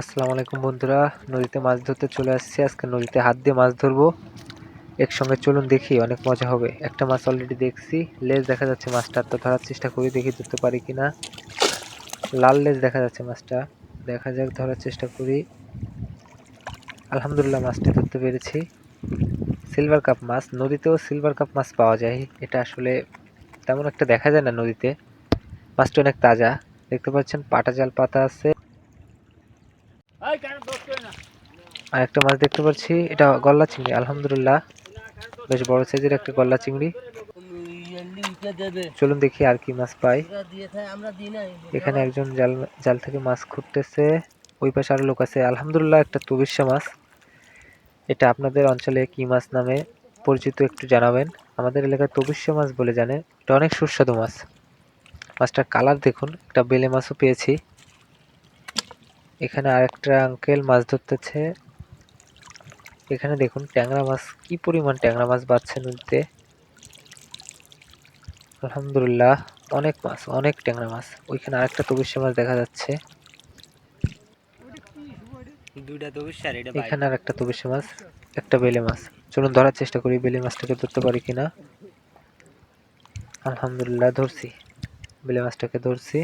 আসসালামু আলাইকুম বন্ধুরা, নদীতে মাছ ধরতে চলে আসছি। আজকে নদীতে হাত দিয়ে মাছ ধরবো। একসঙ্গে চলুন দেখি, অনেক মজা হবে। একটা মাছ অলরেডি দেখছি, লেজ দেখা যাচ্ছে মাছটা। তো ধরার চেষ্টা করি, দেখি ধরতে পারি কি না লাল লেজ দেখা যাচ্ছে মাছটা। দেখা যাক, ধরার চেষ্টা করি। আলহামদুলিল্লাহ মাছটা ধরতে পেরেছি। সিলভার কাপ মাছ, নদীতেও সিলভার কাপ মাছ পাওয়া যায়। এটা আসলে তেমন একটা দেখা যায় না নদীতে। মাছটা অনেক তাজা। দেখতে পাচ্ছেন, পাটা জাল পাতা আছে। আর একটা মাছ দেখতে পাচ্ছি, এটা গলদা চিংড়ি, আলহামদুলিল্লাহ। বেশ বড় সাইজের একটা গলদা চিংড়ি। চলুন দেখি আর কি মাছ পাই। এখানে একজন জাল জাল থেকে মাছ খুঁড়তেছে। ওই পাশে আরও লোক আছে। আলহামদুলিল্লাহ, একটা তুবিশা মাছ। এটা আপনাদের অঞ্চলে কি মাছ নামে পরিচিত একটু জানাবেন। আমাদের এলাকায় তবিষ্য মাছ বলে জানে। এটা অনেক সুস্বাদু মাছ। মাছটার কালার দেখুন, একটা বেলে মাছও পেয়েছি। এখানে আরেকটা আঙ্কেল মাছ ধরতেছে। এখানে দেখুন ট্যাংরা মাছ কি পরিমাণ ট্যাংরা মাছ বাচ্ছে নদীতে। আলহামদুলিল্লাহ অনেক মাছ অনেক ট্যাংরা মাছ। ওইখানে আরেকটা তবিষ্য মাছ দেখা যাচ্ছে। এখানে আর একটা তবিষ্য মাছ একটা বেলে মাছ। চলুন ধরার চেষ্টা করি বেলে মাছটাকে ধরতে পারি কিনা। আলহামদুলিল্লাহ ধরছি। বেলে মাছটাকে ধরছি।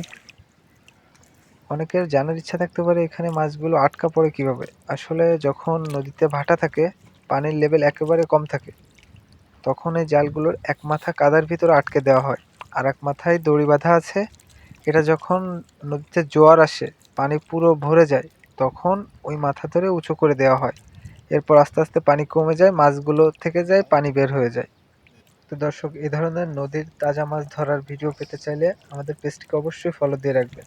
অনেকের জানার ইচ্ছা থাকতে পারে এখানে মাছগুলো আটকা পড়ে কীভাবে। আসলে যখন নদীতে ভাটা থাকে, পানির লেভেল একেবারে কম থাকে, তখন এই জালগুলোর এক মাথা কাদার ভিতরে আটকে দেওয়া হয়। আর এক মাথায় দড়ি বাঁধা আছে। এটা যখন নদীতে জোয়ার আসে, পানি পুরো ভরে যায়, তখন ওই মাথা ধরে উঁচু করে দেওয়া হয়। এরপর আস্তে আস্তে পানি কমে যায়, মাছগুলো থেকে যায়, পানি বের হয়ে যায়। তো দর্শক, এই ধরনের নদীর তাজা মাছ ধরার ভিডিও পেতে চাইলে আমাদের পেজটিকে অবশ্যই ফলো দিয়ে রাখবেন।